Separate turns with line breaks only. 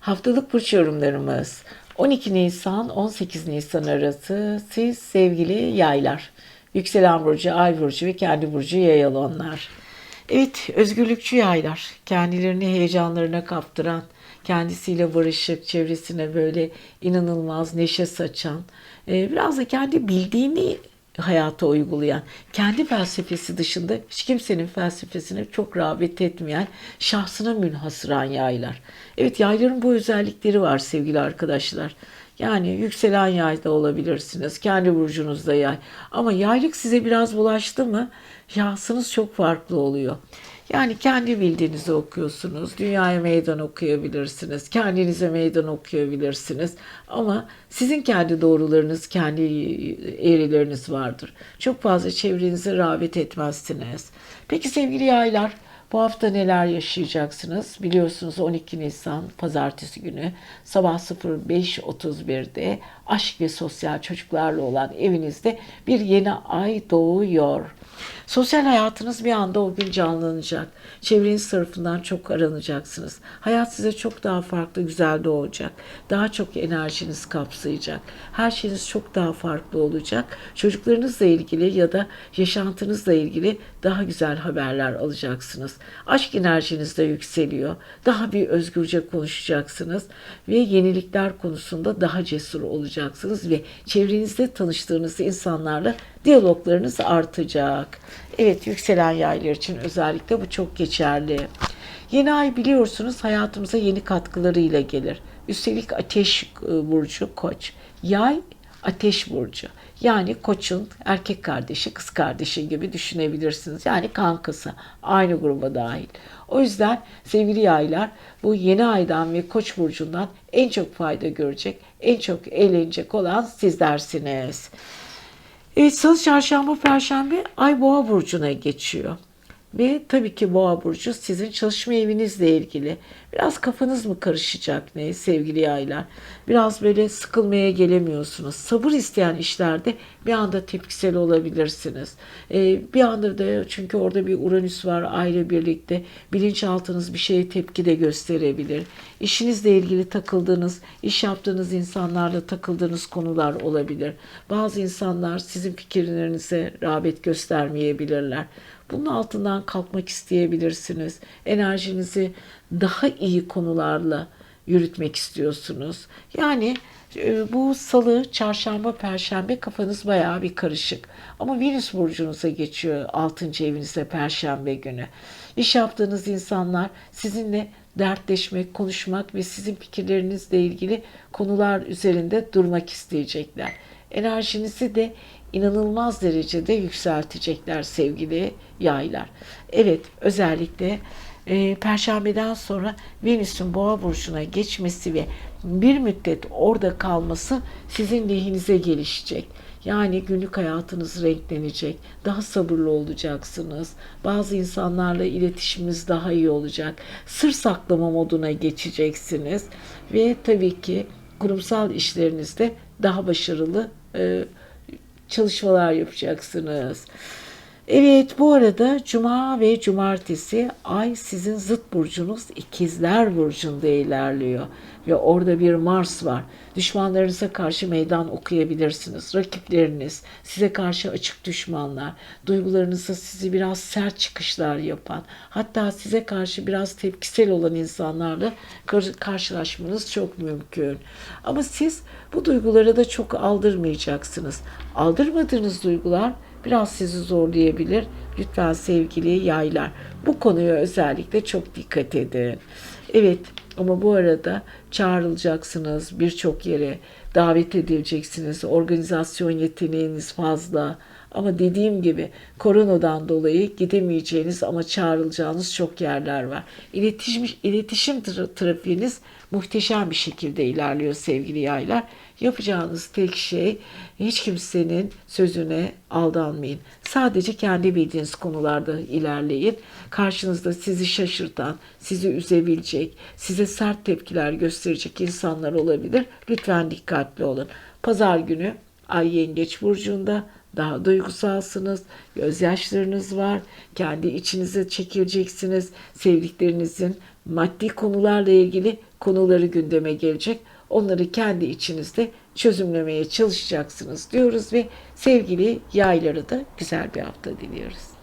Haftalık burç yorumlarımız 12 Nisan 18 Nisan arası siz sevgili yaylar. Yükselen burcu, ay burcu ve kendi burcu yay olanlar. Evet, özgürlükçü yaylar. Kendilerini heyecanlarına kaptıran, kendisiyle barışık, çevresine böyle inanılmaz neşe saçan, e, biraz da kendi bildiğini hayata uygulayan, kendi felsefesi dışında hiç kimsenin felsefesine çok rağbet etmeyen, şahsına münhasıran yaylar. Evet yayların bu özellikleri var sevgili arkadaşlar. Yani yükselen yayda olabilirsiniz, kendi burcunuzda yay. Ama yaylık size biraz bulaştı mı şahsınız çok farklı oluyor. Yani kendi bildiğinizi okuyorsunuz. Dünyaya meydan okuyabilirsiniz. Kendinize meydan okuyabilirsiniz. Ama sizin kendi doğrularınız, kendi eğrileriniz vardır. Çok fazla çevrenize rağbet etmezsiniz. Peki sevgili yaylar, bu hafta neler yaşayacaksınız? Biliyorsunuz 12 Nisan pazartesi günü sabah 05.31'de aşk ve sosyal çocuklarla olan evinizde bir yeni ay doğuyor. Sosyal hayatınız bir anda o gün canlanacak. Çevreniz tarafından çok aranacaksınız. Hayat size çok daha farklı, güzel doğacak. Daha çok enerjiniz kapsayacak. Her şeyiniz çok daha farklı olacak. Çocuklarınızla ilgili ya da yaşantınızla ilgili daha güzel haberler alacaksınız. Aşk enerjiniz de yükseliyor. Daha bir özgürce konuşacaksınız ve yenilikler konusunda daha cesur olacaksınız ve çevrenizde tanıştığınız insanlarla diyaloglarınız artacak. Evet yükselen yaylar için özellikle bu çok geçerli. Yeni ay biliyorsunuz hayatımıza yeni katkılarıyla gelir. Üstelik ateş e, burcu koç. Yay ateş burcu. Yani koçun erkek kardeşi, kız kardeşi gibi düşünebilirsiniz. Yani kankası, aynı gruba dahil. O yüzden sevgili yaylar bu yeni aydan ve koç burcundan en çok fayda görecek, en çok eğlenecek olan sizlersiniz. Evet salı, çarşamba, perşembe ay boğa burcuna geçiyor. Ve tabii ki boğa burcu sizin çalışma evinizle ilgili. Biraz kafanız mı karışacak ne sevgili yaylar? Biraz böyle sıkılmaya gelemiyorsunuz. Sabır isteyen işlerde bir anda tepkisel olabilirsiniz. Ee, bir anda da çünkü orada bir Uranüs var aile birlikte. Bilinçaltınız bir şeye tepki de gösterebilir. İşinizle ilgili takıldığınız, iş yaptığınız insanlarla takıldığınız konular olabilir. Bazı insanlar sizin fikirlerinize rağbet göstermeyebilirler. Bunun altından kalkmak isteyebilirsiniz. Enerjinizi daha iyi konularla yürütmek istiyorsunuz. Yani e, bu salı, çarşamba, perşembe kafanız bayağı bir karışık. Ama Venüs burcunuza geçiyor 6. evinizde perşembe günü. İş yaptığınız insanlar sizinle dertleşmek, konuşmak ve sizin fikirlerinizle ilgili konular üzerinde durmak isteyecekler. Enerjinizi de inanılmaz derecede yükseltecekler sevgili yaylar. Evet özellikle e, Perşembeden sonra Venüs'ün boğa burcuna geçmesi ve bir müddet orada kalması sizin lehinize gelişecek. Yani günlük hayatınız renklenecek. Daha sabırlı olacaksınız. Bazı insanlarla iletişiminiz daha iyi olacak. Sır saklama moduna geçeceksiniz. Ve tabii ki kurumsal işlerinizde daha başarılı e, çalışmalar yapacaksınız. Evet bu arada cuma ve cumartesi ay sizin zıt burcunuz ikizler burcunda ilerliyor. Ve orada bir Mars var. Düşmanlarınıza karşı meydan okuyabilirsiniz. Rakipleriniz, size karşı açık düşmanlar, duygularınızda sizi biraz sert çıkışlar yapan, hatta size karşı biraz tepkisel olan insanlarla karşılaşmanız çok mümkün. Ama siz bu duygulara da çok aldırmayacaksınız. Aldırmadığınız duygular biraz sizi zorlayabilir. Lütfen sevgili yaylar bu konuya özellikle çok dikkat edin. Evet ama bu arada çağrılacaksınız birçok yere davet edileceksiniz. Organizasyon yeteneğiniz fazla. Ama dediğim gibi koronadan dolayı gidemeyeceğiniz ama çağrılacağınız çok yerler var. İletişim, iletişim tra- trafiğiniz muhteşem bir şekilde ilerliyor sevgili yaylar. Yapacağınız tek şey hiç kimsenin sözüne aldanmayın. Sadece kendi bildiğiniz konularda ilerleyin. Karşınızda sizi şaşırtan, sizi üzebilecek, size sert tepkiler gösterecek insanlar olabilir. Lütfen dikkatli olun. Pazar günü Ay Yengeç Burcu'nda, daha duygusalsınız, gözyaşlarınız var, kendi içinize çekileceksiniz, sevdiklerinizin maddi konularla ilgili konuları gündeme gelecek. Onları kendi içinizde çözümlemeye çalışacaksınız diyoruz ve sevgili yaylara da güzel bir hafta diliyoruz.